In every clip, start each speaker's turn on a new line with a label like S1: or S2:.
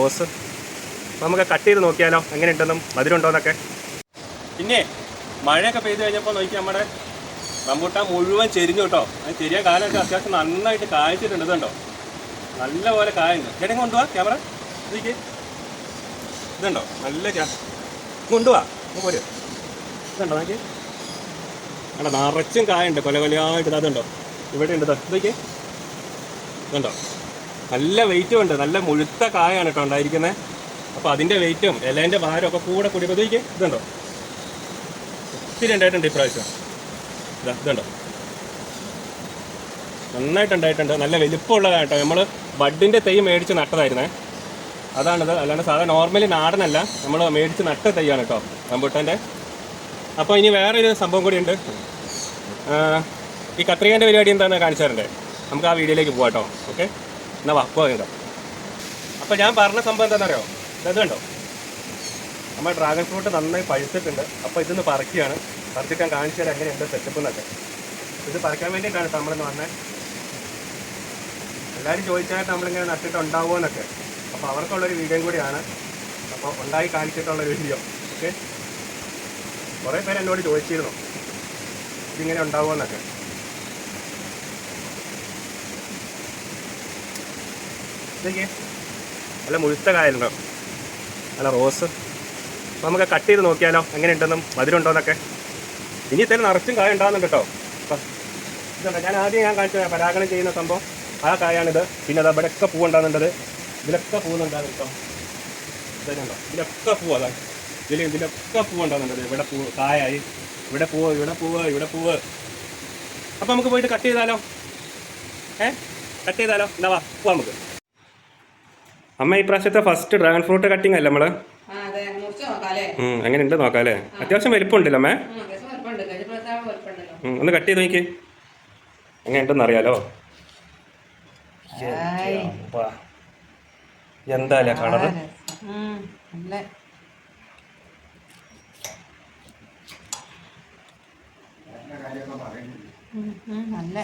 S1: Rose നമുക്ക് cut ചെയ്ത് നോക്കിയാലോ? എങ്ങനെ ഉണ്ടെന്നും മധുരമുണ്ടോന്നൊക്കെ. പിന്നെ മഴയൊക്കെ പെയ്ത് കഴിഞ്ഞപ്പോൾ നോക്കി നമ്മുടെ റംബൂട്ടാൻ മുഴുവൻ ചെരിഞ്ഞു കേട്ടോ. അത് ചെരിയാൻ കാലമൊക്കെ അത്യാവശ്യം നന്നായിട്ട് കായ്ച്ചിട്ടുണ്ട് ഇതുണ്ടോ നല്ല പോലെ കായുന്നു. ചേട്ടൻ കൊണ്ടുപോവാ ക്യാമറ. ഇതിക്ക് ഇതുണ്ടോ നല്ല ക്യാ കൊണ്ടുപോവാ പോര്. ഇതുണ്ടോ നോക്കി അവിടെ നിറച്ചും കായുണ്ട്. കൊല കൊലയായിട്ട് അതുണ്ടോ ഇവിടെ ഉണ്ട് ഇതൊക്കെ ഇതുണ്ടോ നല്ല വെയിറ്റും ഉണ്ട്. നല്ല മുഴുത്ത കായാണ് കേട്ടോ ഉണ്ടായിരിക്കുന്നത് അപ്പോൾ അതിന്റെ വെയിറ്റും ഇലേന്റെ ഭാരം ഒക്കെ കൂടെ കൂടി ഇതൊക്കെ ഇതുണ്ടോ? ഒത്തിരി ഉണ്ടായിട്ടുണ്ട് ഇപ്രാവശ്യം ഇതാ ഇതുണ്ടോ? നന്നായിട്ടുണ്ടായിട്ടുണ്ട്. നല്ല വലിപ്പമുള്ളതാണ് കേട്ടോ. നമ്മൾ ബഡിന്റെ തൈ മേടിച്ച് നട്ടതായിരുന്നേ. അതാണിത്. അല്ലാണ്ട് സാധാരണ നോർമലി നാടനല്ല. നമ്മൾ മേടിച്ച് നട്ട തൈയാണ് കേട്ടോ റംബൂട്ടാന്റെ അപ്പോൾ ഇനി വേറൊരു സംഭവം കൂടി ഉണ്ട് ഈ കത്രികേന്റെ പരിപാടി എന്താണെന്ന് കാണിച്ചു തരണ്ടേ? നമുക്ക് ആ വീഡിയോയിലേക്ക് പോകാം കേട്ടോ. ഓക്കെ? എന്നാൽ വാ പോകണ്ടോ അപ്പോൾ ഞാൻ പറഞ്ഞ സംഭവം എന്താണെന്നറിയോ? ഇത് കണ്ടോ? നമ്മൾ ഡ്രാഗൺ ഫ്രൂട്ട് നന്നായി പഴുത്തിട്ടുണ്ട്. അപ്പോൾ ഇതൊന്ന് പറിക്കുകയാണ്. പറിച്ചിട്ട് ഞാൻ കാണിച്ചു തരാം എങ്ങനെയുണ്ട് സെറ്റപ്പ് എന്നൊക്കെ. ഇത് പറിക്കാൻ വേണ്ടിയിട്ടാണ് നമ്മൾ വന്നത് എല്ലാവരും ചോദിച്ചായിട്ട് നമ്മളിങ്ങനെ നട്ടിട്ട് ഉണ്ടാവുമോ എന്നൊക്കെ. അപ്പോൾ അവർക്കുള്ളൊരു വീഡിയോയും കൂടിയാണ്. അപ്പോൾ ഉണ്ടായി കാണിച്ചിട്ടുള്ള വീഡിയോ ഓക്കെ കുറേ പേര് എന്നോട് ചോദിച്ചിരുന്നു. ഇതിങ്ങനെ ഉണ്ടാവുമോ എന്നൊക്കെ. നല്ല മുഴുത്ത കായലുണ്ടോ. നല്ല റോസ്. അപ്പോൾ നമുക്ക് കട്ട് ചെയ്ത് നോക്കിയാലോ എങ്ങനെ ഉണ്ടെന്നും മധുരമുണ്ടോന്നൊക്കെ. ഇനി തന്നെ നിറച്ചും കായ ഉണ്ടാകുന്നുണ്ട് കേട്ടോ. ഇതുണ്ട്. ഞാൻ ആദ്യം ഞാൻ കാണിച്ച പരാഗണം ചെയ്യുന്ന സംഭവം. ആ കായാണിത്. പിന്നെ അത് ഇവിടെയൊക്കെ പൂ ഉണ്ടാകുന്നുണ്ടത് ഇതിലൊക്കെ പൂവുന്നുണ്ടാകും കേട്ടോ. ഇതുണ്ടോ? ഇതിലൊക്കെ പൂവ് അതാ. ഇതിൽ ഇതിലൊക്കെ പൂ ഉണ്ടാകുന്നുണ്ട് ഇവിടെ പൂ കായായി. ഇവിടെ പൂവ് ഇവിടെ പൂവ് ഇവിടെ പൂവ്. അപ്പം നമുക്ക് പോയിട്ട് കട്ട് ചെയ്താലോ? ഏ? കട്ട് ചെയ്താലോ? എന്നാ വാ. നമുക്ക്. അമ്മ ഈ പ്രാവശ്യത്തെ ഫസ്റ്റ് ഡ്രാഗൺ ഫ്രൂട്ട് കട്ടിംഗ് അല്ലേ
S2: നമ്മൾ?
S1: ഉം, ഉണ്ട് നോക്കാം അല്ലേ അത്യാവശ്യം വലിപ്പമുണ്ടല്ലോ അമ്മേ. ഒന്ന് കട്ട് ചെയ്ത് നോക്കി എങ്ങനെ ഉണ്ടെന്ന് അറിയാലോ. എന്താ കളറ്
S2: നല്ല.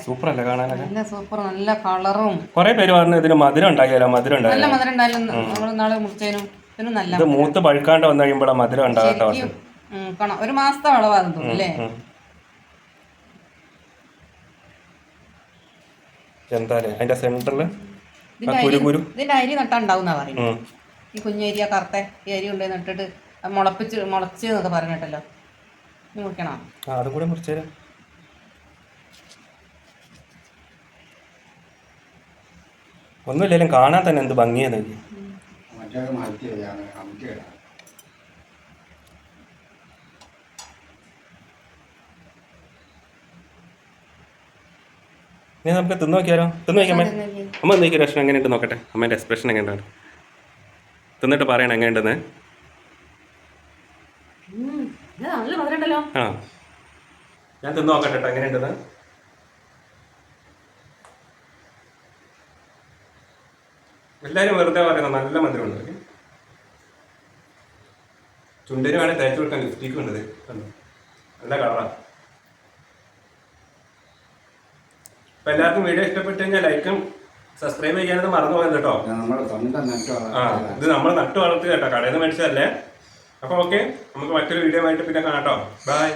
S1: സൂപ്പർ അല്ലേ കാണാനൊക്കെ?
S2: നല്ല സൂപ്പർ നല്ല കളറും.
S1: കുറെ പേര് പറഞ്ഞു ഇതിന് മധുരം ഉണ്ടാകില്ല മധുരം
S2: നല്ല മധുരം ഉണ്ടായാലും? നമ്മൾ നാളെ മുറിച്ചതിനും ഇതിനും നല്ല
S1: ഇത് മൂത്ത് പഴുക്കാണ്ട് വന്നു കഴിയുമ്പോഴാ മധുരം ഉണ്ടാകട്ടോ
S2: ശരിക്കും ഉം, കണം- ഒരു മാസത്തെ വളവാന്ന് തോന്നുന്നു അല്ലേ?
S1: എന്താ അതിന്റെ സെന്ററിൽ
S2: ഇതിന്റെ അരി
S1: കുരു
S2: ഇതിന്റെ അരി നട്ടാ ഉണ്ടാവുന്നാ പറയുന്നത് ഈ കുഞ്ഞരിയ കറുത്ത ഈ അരി കൊണ്ടുപോയി നട്ടിട്ട് മുളപ്പിച്ച് മുളച്ച് എന്നൊക്കെ പറഞ്ഞിട്ടല്ലോ. മുറിക്കണോ?
S1: ആ അതും കൂടെ മുറിച്ചേരാം ഒന്നുമില്ലെങ്കിലും കാണാൻ തന്നെ എന്ത്
S3: അമിറ്റിയാണ്
S1: ഇനി നമുക്ക് തിന്നു നോക്കിയാലോ? തിന്നു നോക്കിയാൽ അമ്മ? ഒന്ന് നോക്കി. എങ്ങനെ എങ്ങനെയുണ്ട് നോക്കട്ടെ. അമ്മേന്റെ എക്സ്പ്രഷൻ എങ്ങനെയുണ്ട്? തിന്നിട്ട് പറയണം എങ്ങനെയുണ്ടെന്ന്? ആ. ഞാൻ തിന്നു നോക്കട്ടെ കേട്ടോ എങ്ങനെയുണ്ടെന്ന്? എല്ലാവരും വെറുതെ പറയുന്ന നല്ല മധുരമുണ്ട് ചുണ്ടിന് വേണേൽ തേച്ച് കൊടുക്കാൻ ലിപ്സ്റ്റിക്ക് ഉണ്ട് കണ്ടോ? നല്ല കളറാ. അപ്പൊ എല്ലാവർക്കും വീഡിയോ ഇഷ്ടപ്പെട്ടു കഴിഞ്ഞാൽ ലൈക്കും സബ്സ്ക്രൈബ് ചെയ്യാനത് മറന്നു പോയത് കേട്ടോ. ആ ഇത് നമ്മൾ നട്ടു വളർത്തി കേട്ടോ കടയിൽ നിന്ന് മേടിച്ചതല്ലേ? അപ്പൊ ഓക്കെ നമുക്ക് മറ്റൊരു വീഡിയോ ആയിട്ട് പിന്നെ കാണാം കേട്ടോ. ബൈ